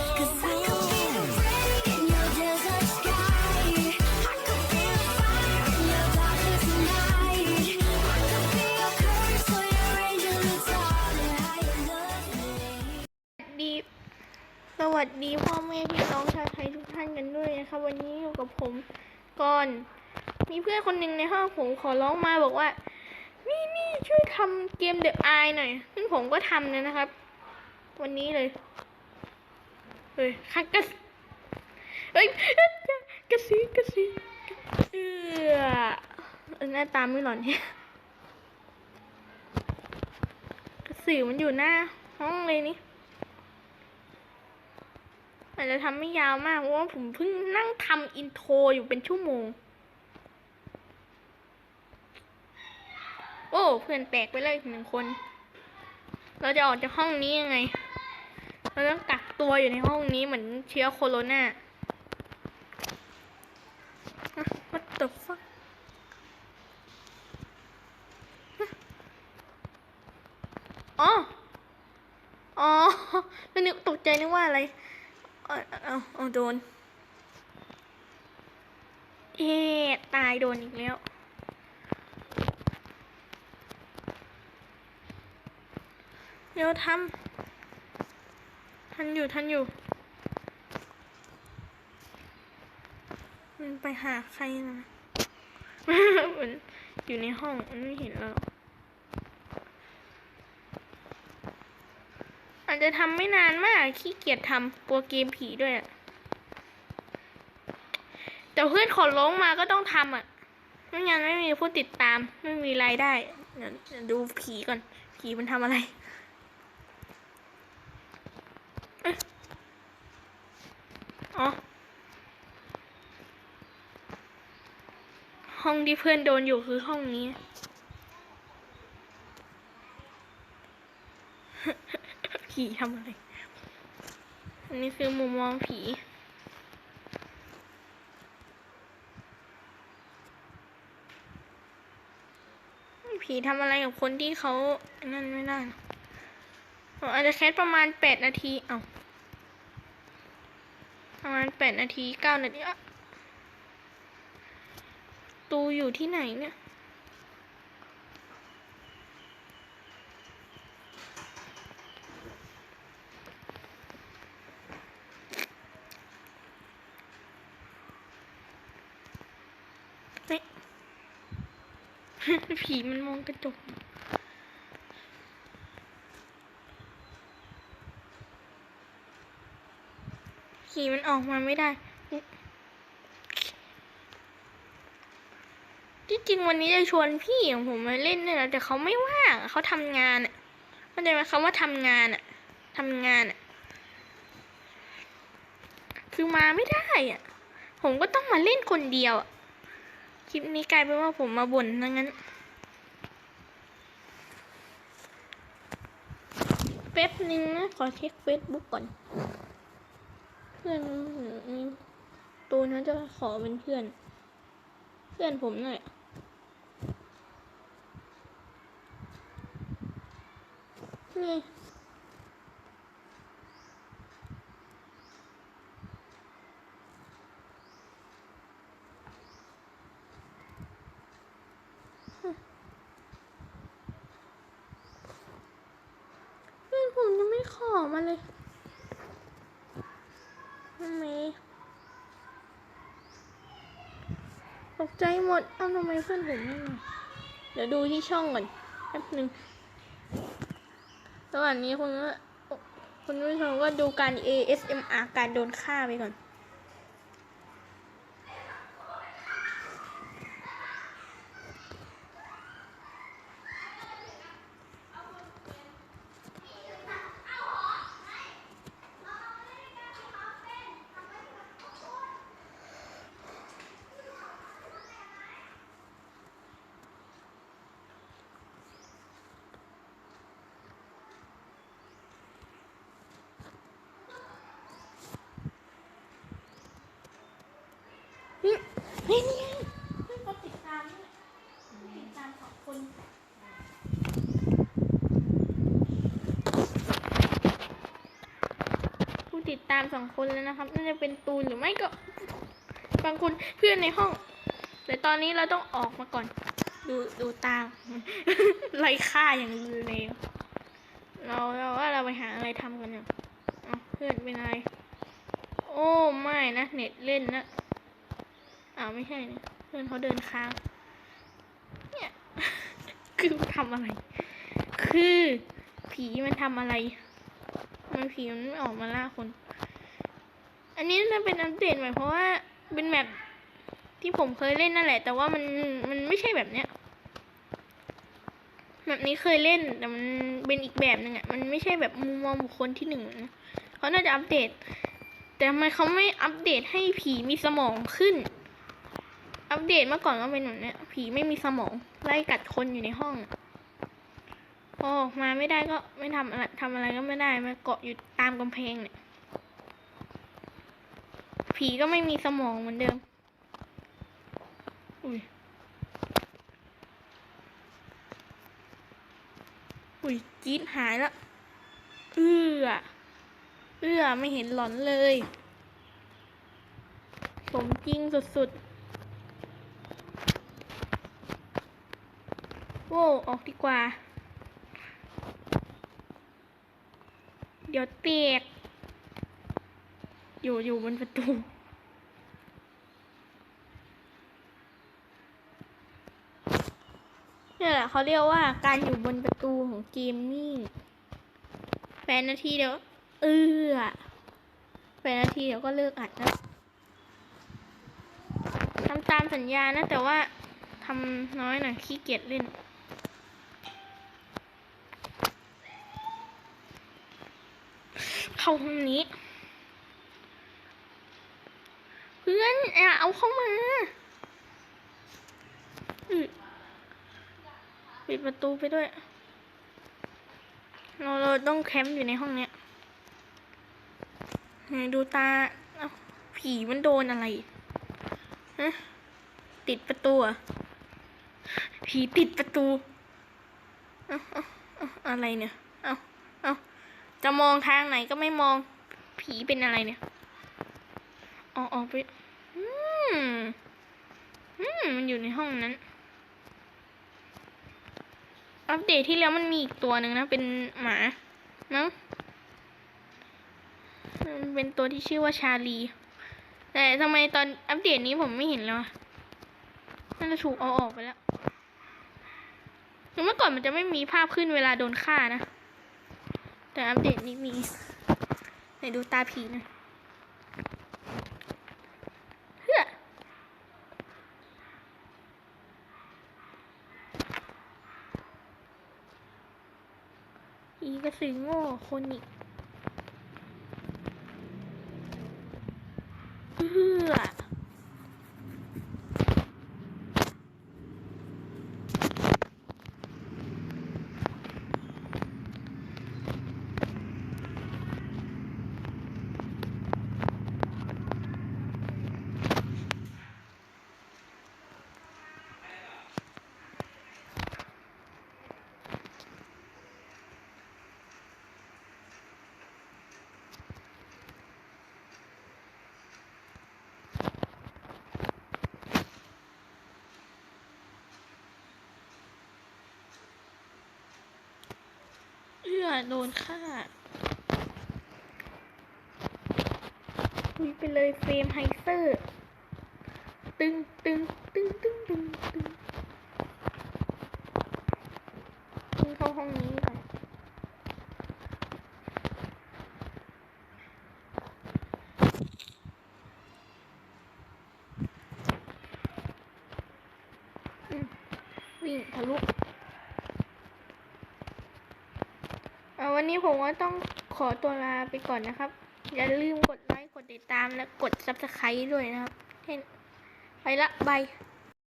ดีสวัสดีพ่อแม่พี่น้องชาวไทยทุกท่านกันด้วยนะคะวันนี้อยู่กับผมก่อน มีเพื่อนคนหนึ่งในห้องผมขอร้องมาบอกว่า นี่นี่ช่วยทำเกม The Eye หน่อยซึ่งผมก็ทำเลยนะครับ วันนี้เลย ฮ้ยคักกระเฮ้ยกระสีกระสีเออเอหน้าตาไม่หล่อนเนี่ยกระสือมันอยู่หน้าห้องเลยนี่อาจจะทำไม่ยาวมากเพราะว่าผมเพิ่งนั่งทำอินโทรอยู่เป็นชั่วโมง โอ้ เพื่อนแตกไปเลยหนึ่งคน เราจะออกจากห้องนี้ยังไง เราต้องกัก ตัวอยู่ในห้องนี้เหมือนเชื้อโคโรนาฮะ what the fuck ฮะอ๋อ อ๋อแล้วนึกตกใจนึกว่าอะไรเอาเอาเอาโดน เอ๊ตายโดนอีกแล้วเร็วทำ ทันอยู่ทันอยู่ มันไปหาใครนะมันอยู่ในห้องมันไม่เห็นเราอาจจะทำไม่นานมาก ขี้เกียจทำกลัวเกมผีด้วยอะแต่เพื่อนขอร้องมาก็ต้องทำอะไม่งั้นไม่มีผู้ติดตาม ไม่มีรายได้เดี๋ยวเดี๋ยวดูผีก่อน ผีมันทำอะไรเอ๊ะอ๋อ ห้องที่เพื่อนโดนอยู่คือห้องนี้ ผีทำอะไร อันนี้คือมุมมองผีผีทำอะไรกับคนที่เขานั่นไม่ได้อ๋ออาจจะแคสประมาณแปดนาที เอาประมาณแปดนาทีเก้านาทีอะ ตูอยู่ที่ไหนเนี่ยเฮ้ผีมันมองกระจกผีมันออกมาไม่ได้ จริงวันนี้จะชวนพี่ของผมมาเล่นเนี่ยนะแต่เขาไม่ว่างเขาทำงานอะเข้าใจไหมคำว่าทำงานอะทำงานอะ คือมาไม่ได้อะ ผมก็ต้องมาเล่นคนเดียวอะคลิปนี้กลายเป็นว่าผมมาบ่นดังนั้นแป๊บนึงนะขอเช็คเฟซบุ๊กก่อน เพื่อนนี่ตูนนจะขอเป็นเพื่อน เพื่อนผมหน่อย นี่เพื่อนผมยังไม่ขอมาเลยทำไมตกใจหมด เอาทำไมเพื่อนผมไม่มา เดี๋ยวดูที่ช่องก่อนแป๊บหนึ่ง ระหว่างนี้คุณคุณผู้ชมก็ดูการ ASMR การโดนฆ่าไปก่อน นี่นี่เพื่อนเขาติดตามนี่ติดตามสองคนผู้ติดตามสองคนแล้วนะครับน่าจะเป็นตูนหรือไม่ก็ บางคนเพื่อนในห้อง แต่ตอนนี้เราต้องออกมาก่อน ดูดูตาไล่ฆ่าอย่างรุนแรงเราเราว่าเราไปหาอะไรทำกันเนี่ยเอาเพื่อนเป็นอะไร โอ้ไม่นะเน็ตเล่นนะ อ้าวไม่ใช่เนี่ยเพื่อนเขาเดินค้าง เนี่ย คือทำอะไร คือผีมันทำอะไร มันผีมันไม่ออกมาล่าคน อันนี้น่าเป็นอัปเดตใหม่เพราะว่าเป็นแบบที่ผมเคยเล่นนั่นแหละ แต่ว่ามันมันไม่ใช่แบบเนี้ยแบบนี้เคยเล่นแต่มันเป็นอีกแบบหนึ่งอะมันไม่ใช่แบบมุมมองบุคคลที่หนึ่งนะเขาน่าจะอัปเดต แต่ทำไมเขาไม่อัปเดตให้ผีมีสมองขึ้น อัปเดตเมื่อก่อนก็เป็นแบบเนี้ยผีไม่มีสมองไล่กัดคนอยู่ในห้องพอออกมาไม่ได้ก็ไม่ทำอะไรทำอะไรก็ไม่ได้มาเกาะอยู่ตามกำแพงเนี่ย ผีก็ไม่มีสมองเหมือนเดิม อุ้ยอุ้ยจี๊ดหายแล้ว เอื้อ เอื้อไม่เห็นหลอนเลย สมจริงสุดๆ โว้ออกดีกว่า เดี๋ยวเตีกอยู่อยู่บนประตูนี่แหละเขาเรียกว่าการอยู่บนประตูของเกมนี่แปดนาทีเดี๋ยว เออแปดนาทีเดี๋ยวก็เลิกอัดนะทำตามสัญญานะ แต่ว่าทำน้อยหน่อยขี้เกียจเล่น เข้าห้องนี้ เพื่อนอย่าเอาเข้ามาปิดประตูไปด้วย เราเราต้องแคมป์อยู่ในห้องเนี้ยดูตาผีมันโดนอะไรฮะติดประตูอะผีติดประตูเอ้าเอ้าเอ้าอะไรเนี่ย จะมองทางไหนก็ไม่มอง ผีเป็นอะไรเนี่ยออกออกไป อืม อืม มันอยู่ในห้องนั้น อัปเดตที่แล้วมันมีอีกตัวหนึ่งนะ เป็นหมามั้งมันเป็นตัวที่ชื่อว่าชาลี แต่ทำไมตอนอัปเดตนี้ผมไม่เห็นแล้วน่าจะถูกเอาออกไปแล้วเมื่อก่อนมันจะไม่มีภาพขึ้นเวลาโดนฆ่านะ แต่อัปเดตนี้มีไหนดูตาผีหนะเฮ้ยอีกระสือโง่คนอีกเพื่อเพื่อ โดนฆ่าคุยไปเลยเฟรมไฮเซอร์ ตึงตึงตึงตึงตึงตึงตึงเข้าห้องนี้ก่อนอืมวิ่งทะลุ เอา วันนี้ผมก็ต้องขอตัวลาไปก่อนนะครับ อย่าลืมกดไลค์ กดติดตามและกด subscribe ด้วยนะครับเห็นไปละบาย